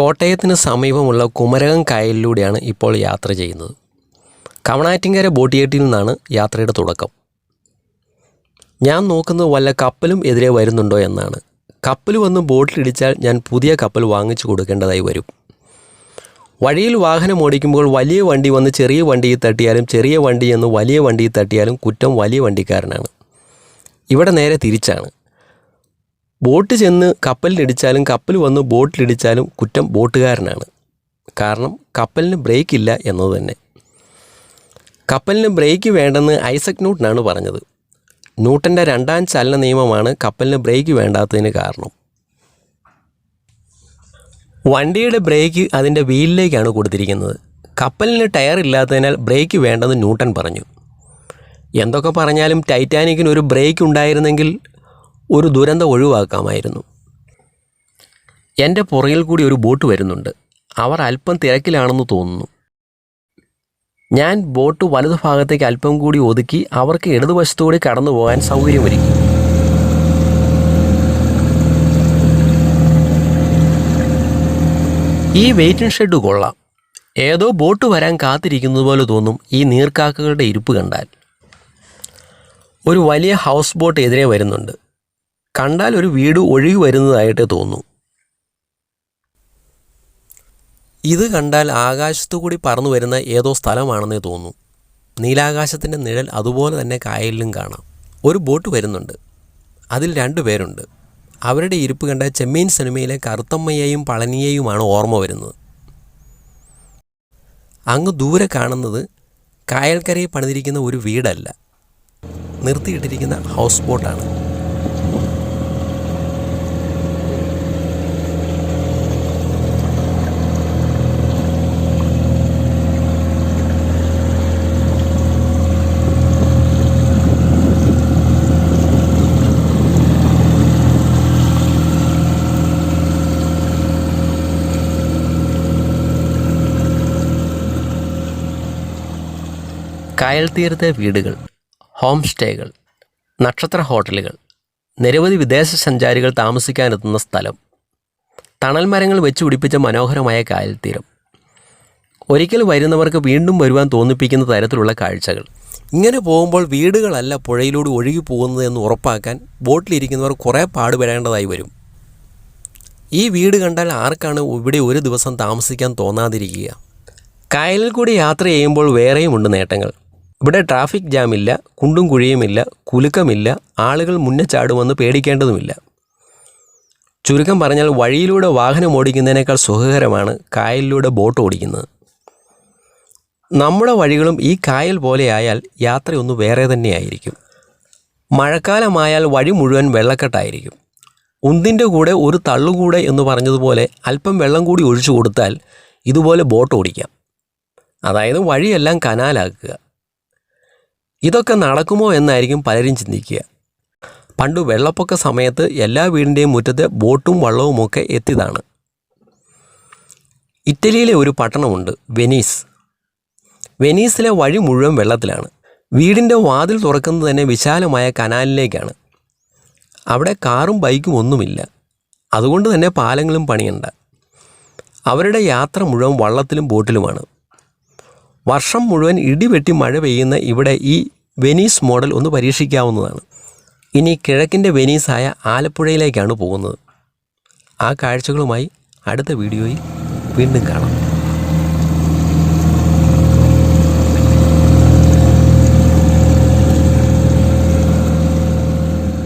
കോട്ടയത്തിന് സമീപമുള്ള കുമരകം കായലിലൂടെയാണ് ഇപ്പോൾ യാത്ര ചെയ്യുന്നത്. കവണാറ്റിങ്കര ബോട്ടിയേട്ടിൽ നിന്നാണ് യാത്രയുടെ തുടക്കം. ഞാൻ നോക്കുന്നത് വല്ല കപ്പലും എതിരെ വരുന്നുണ്ടോ എന്നാണ്. കപ്പൽ വന്ന് ബോട്ടിലിടിച്ചാൽ ഞാൻ പുതിയ കപ്പൽ വാങ്ങിച്ചു കൊടുക്കേണ്ടതായി വരും. വഴിയിൽ വാഹനം ഓടിക്കുമ്പോൾ വലിയ വണ്ടി വന്ന് ചെറിയ വണ്ടിയിൽ തട്ടിയാലും ചെറിയ വണ്ടി എന്ന് വലിയ വണ്ടിയിൽ തട്ടിയാലും കുറ്റം വലിയ വണ്ടിക്കാരനാണ്. ഇവിടെ നേരെ തിരിച്ചാണ്. ബോട്ട് ചെന്ന് കപ്പലിലിടിച്ചാലും കപ്പൽ വന്ന് ബോട്ടിലിടിച്ചാലും കുറ്റം ബോട്ടുകാരനാണ്. കാരണം കപ്പലിന് ബ്രേക്ക് ഇല്ല എന്നത് തന്നെ. കപ്പലിന് ബ്രേക്ക് വേണ്ടെന്ന് ഐസക് ന്യൂട്ടനാണ് പറഞ്ഞത്. ന്യൂട്ടന്റെ രണ്ടാം ചലന നിയമമാണ് കപ്പലിന് ബ്രേക്ക് വേണ്ടാത്തതിന് കാരണം. വണ്ടിയുടെ ബ്രേക്ക് അതിന്റെ വീലിലേക്കാണ് കൊടുത്തിരിക്കുന്നത്. കപ്പലിന് ടയർ ഇല്ലാത്തതിനാൽ ബ്രേക്ക് വേണ്ടെന്ന് ന്യൂട്ടൻ പറഞ്ഞു. എന്തൊക്കെ പറഞ്ഞാലും ടൈറ്റാനിക്കിന് ഒരു ബ്രേക്ക് ഉണ്ടായിരുന്നെങ്കിൽ ഒരു ദുരന്തം ഒഴിവാക്കാമായിരുന്നു. എന്റെ പുറകിൽ കൂടി ഒരു ബോട്ട് വരുന്നുണ്ട്. അവർ അല്പം തിരക്കിലാണെന്ന് തോന്നുന്നു. ഞാൻ ബോട്ട് വലതു ഭാഗത്തേക്ക് അല്പം കൂടി ഒതുക്കി അവർക്ക് ഇടതുവശത്തുകൂടി കടന്നു പോകാൻ സൗകര്യമൊരുക്കി. ഈ വെയിറ്റിംഗ് ഷെഡ് കൊള്ളാം. ഏതോ ബോട്ട് വരാൻ കാത്തിരിക്കുന്നത് പോലെ തോന്നും ഈ നീർക്കാക്കകളുടെ ഇരിപ്പ് കണ്ടാൽ. ഒരു വലിയ ഹൗസ് ബോട്ട് എതിരെ വരുന്നുണ്ട്. കണ്ടാൽ ഒരു വീട് ഒഴുകി വരുന്നതായിട്ട് തോന്നും. ഇത് കണ്ടാൽ ആകാശത്തു കൂടി പറന്നു വരുന്ന ഏതോ സ്ഥലമാണെന്നേ തോന്നുന്നു നീലാകാശത്തിന്റെ നിഴൽ അതുപോലെ തന്നെ കായലിലും കാണാം. ഒരു ബോട്ട് വരുന്നുണ്ട്. അതിൽ രണ്ടു പേരുണ്ട്. അവരുടെ ഇരിപ്പ് കണ്ട ചെമ്മീൻ സിനിമയിലെ കറുത്തമ്മയെയും പളനിയെയുമാണ് ഓർമ്മ വരുന്നത്. അങ്ങ് ദൂരെ കാണുന്നത് കായൽക്കരയിൽ പണിതിരിക്കുന്ന ഒരു വീടല്ല. നിർത്തിയിട്ടിരിക്കുന്ന ഹൗസ് ബോട്ടാണ്. കായൽ തീരത്തെ വീടുകൾ ഹോം സ്റ്റേകൾ നക്ഷത്ര ഹോട്ടലുകൾ നിരവധി വിദേശ സഞ്ചാരികൾ താമസിക്കാനെത്തുന്ന സ്ഥലം. തണൽ മരങ്ങൾ വെച്ച് പിടിപ്പിച്ച മനോഹരമായ കായൽ തീരം ഒരിക്കൽ വരുന്നവർക്ക് വീണ്ടും വരുവാൻ തോന്നിപ്പിക്കുന്ന തരത്തിലുള്ള കാഴ്ചകൾ. ഇങ്ങനെ പോകുമ്പോൾ വീടുകളല്ല പുഴയിലൂടെ ഒഴുകി പോകുന്നത് എന്ന് ഉറപ്പാക്കാൻ ബോട്ടിലിരിക്കുന്നവർ കുറേ പാടുപെടേണ്ടതായി വരും. ഈ വീട് കണ്ടാൽ ആർക്കാണ് ഇവിടെ ഒരു ദിവസം താമസിക്കാൻ തോന്നാതിരിക്കുക? കായലിൽ കൂടി യാത്ര ചെയ്യുമ്പോൾ വേറെയുമുണ്ട് നേട്ടങ്ങൾ. ഇവിടെ ട്രാഫിക് ജാമില്ല കുണ്ടും കുഴിയുമില്ല കുലുക്കമില്ല ആളുകൾ മുന്നേ ചാടുമെന്ന് പേടിക്കേണ്ടതുമില്ല. ചുരുക്കം പറഞ്ഞാൽ വഴിയിലൂടെ വാഹനം ഓടിക്കുന്നതിനേക്കാൾ സുഖകരമാണ് കായലിലൂടെ ബോട്ട് ഓടിക്കുന്നത്. നമ്മുടെ വഴികളും ഈ കായൽ പോലെയായാൽ യാത്രയൊന്ന് വേറെ തന്നെയായിരിക്കും. മഴക്കാലമായാൽ വഴി മുഴുവൻ വെള്ളക്കെട്ടായിരിക്കും. ഉന്തിന്റെ കൂടെ ഒരു തള്ളുകൂടെ എന്ന് പറഞ്ഞതുപോലെ അല്പം വെള്ളം കൂടി ഒഴിച്ചു കൊടുത്താൽ ഇതുപോലെ ബോട്ട് ഓടിക്കാം. അതായത് വഴിയെല്ലാം കനാലാക്കുക. ഇതൊക്കെ നടക്കുമോ എന്നായിരിക്കും പലരും ചിന്തിക്കുക. പണ്ട് വെള്ളപ്പൊക്ക സമയത്ത് എല്ലാ വീടിന്റെയും മുറ്റത്ത് ബോട്ടും വള്ളവുമൊക്കെ എത്തിയതാണ്. ഇറ്റലിയിലെ ഒരു പട്ടണമുണ്ട് വെനീസ്. വെനീസിലെ വഴി മുഴുവൻ വെള്ളത്തിലാണ്. വീടിന്റെ വാതിൽ തുറക്കുന്നത് തന്നെ വിശാലമായ കനാലിലേക്കാണ്. അവിടെ കാറും ബൈക്കും ഒന്നുമില്ല. അതുകൊണ്ട് തന്നെ പാലങ്ങളും പണിയണ്ട. അവരുടെ യാത്ര മുഴുവൻ വള്ളത്തിലും ബോട്ടിലുമാണ്. വർഷം മുഴുവൻ ഇടിവെട്ടി മഴ പെയ്യുന്ന ഇവിടെ ഈ വെനീസ് മോഡൽ ഒന്ന് പരീക്ഷിക്കാവുന്നതാണ്. ഇനി കിഴക്കിന്റെ വെനീസായ ആലപ്പുഴയിലേക്കാണ് പോകുന്നത്. ആ കാഴ്ചകളുമായി അടുത്ത വീഡിയോയിൽ വീണ്ടും കാണാം.